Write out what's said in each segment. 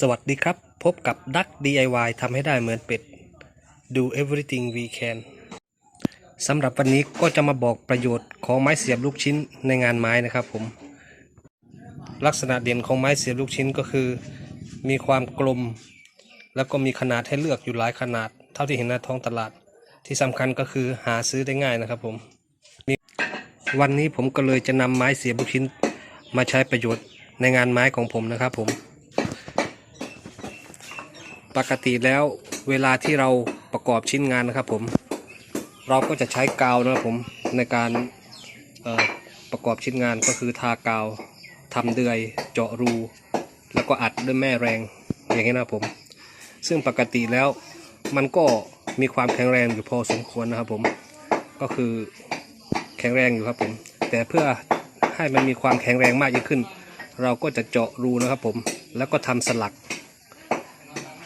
สวัสดีครับ พบกับดัก DIY ทำให้ได้เหมือนเป็ด Do everything we can สำหรับวันนี้ก็จะมาบอกประโยชน์ของไม้เสียบลูกชิ้นในงานไม้นะครับผม ลักษณะเด่นของไม้เสียบลูกชิ้นก็คือ มีความกลม แล้วก็มีขนาดให้เลือกอยู่หลายขนาด เท่าที่เห็นในท้องตลาด ที่สำคัญก็คือหาซื้อได้ง่ายนะครับผม วันนี้ผมก็เลยจะนำไม้เสียบลูกชิ้นมาใช้ประโยชน์ในงานไม้ของผมนะครับผม ปกติแล้วเวลาที่เราประกอบชิ้นงานนะครับผม เราก็จะใช้กาวนะครับผมในการประกอบชิ้นงานก็คือทากาวทำเดือยเจาะรู แล้วก็อัดด้วยแม่แรงอย่างนี้นะครับผม ซึ่งปกติแล้วมันก็มีความแข็งแรงอยู่พอสมควรนะครับผม ก็คือแข็งแรงอยู่ครับผม แต่เพื่อให้มันมีความแข็งแรงมากยิ่งขึ้น เราก็จะเจาะรูนะครับผม แล้วก็ทำสลัก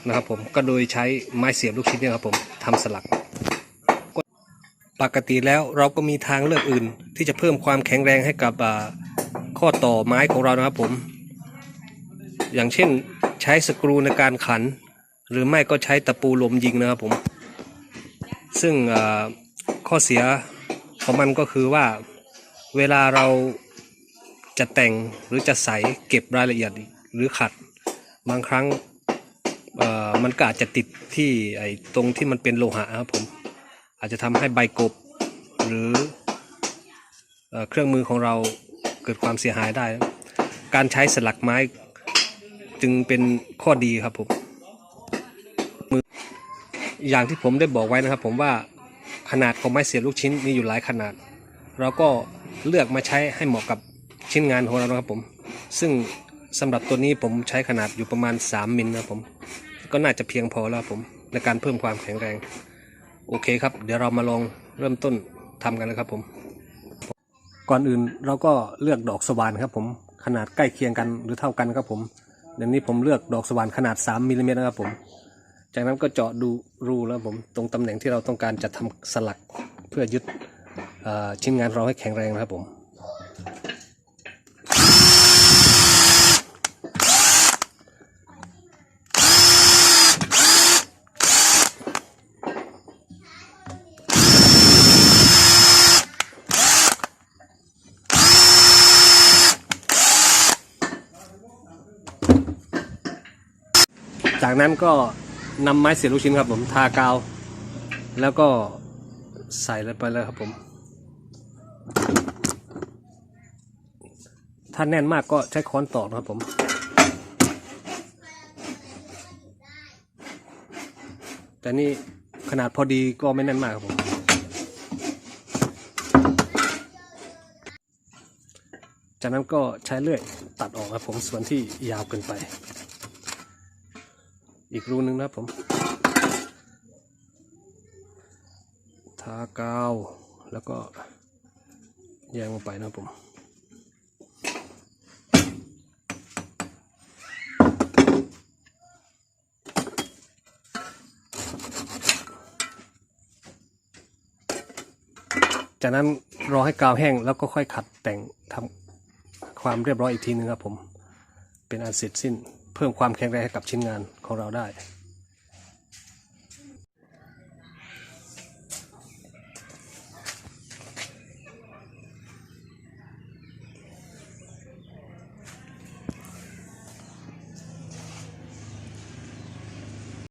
นะครับผมก็โดยใช้ไม้เสียบลูกชิ้นเนี่ยครับผมทำสลัก ปกติแล้วเราก็มีทางเลือกอื่น ที่จะเพิ่มความแข็งแรงให้กับข้อต่อไม้ของเรานะครับผม อย่างเช่นใช้สกรูในการขัน หรือไม่ก็ใช้ตะปูลมยิงนะครับผม ซึ่งข้อเสียของมันก็คือว่าเวลาเราจะแต่งหรือจะใสเก็บรายละเอียดหรือขัดบางครั้ง มันก็อาจจะติดที่ไอ้ตรงที่มันเป็นโลหะครับผม อาจจะทำให้ใบกบ หรือเอ่อเครื่องมือของเราเกิดความเสียหายได้ การใช้สลักไม้จึงเป็นข้อดีครับผมมืออย่างที่ผมได้บอกไว้นะครับ ผมว่าขนาดของไม้เสียบลูกชิ้นมีอยู่หลายขนาด เราก็เลือกมาใช้ให้เหมาะกับชิ้นงานของเรานะครับผม ซึ่ง สำหรับตัวนี้ผมใช้ขนาดอยู่ประมาณ 3 มิลนะผม ก็น่าจะเพียงพอแล้วผมในการเพิ่มความแข็งแรง โอเคครับ เดี๋ยวเรามาลองเริ่มต้นทำกันเลยครับผม ก่อนอื่นเราก็เลือกดอกสว่านครับผมขนาดใกล้เคียงกันหรือเท่ากันครับผมเดี๋ยวนี้ผมเลือกดอกสว่านขนาด 3มิลลิเมตรนะครับผม จากนั้นก็เจาะดูรูแล้วผมตรงตำแหน่งที่เราต้องการจะทำสลักเพื่อยึดชิ้นงานเราให้แข็งแรงนะครับผม จากนั้นก็นำไม้เสียบลูกชิ้นครับผมทากาว แล้วก็ใส่ลงไปเลยครับผม ถ้าแน่นมากก็ใช้ค้อนตอกนะครับผมแต่นี่ขนาดพอดีก็ไม่แน่นมากครับผม จากนั้นก็ใช้เลื่อยตัดออกครับผมส่วนที่ยาวเกินไป อีกรูนึงนะผมทากาวแล้วก็แยงลงไปนะผมจากนั้นรอให้กาวแห้งแล้วก็ค่อยขัดแต่งทำความเรียบร้อยอีกทีนึงครับผม เป็นอันเสร็จสิ้น เพิ่มความแข็งแรงให้กับชิ้นงานของเราได้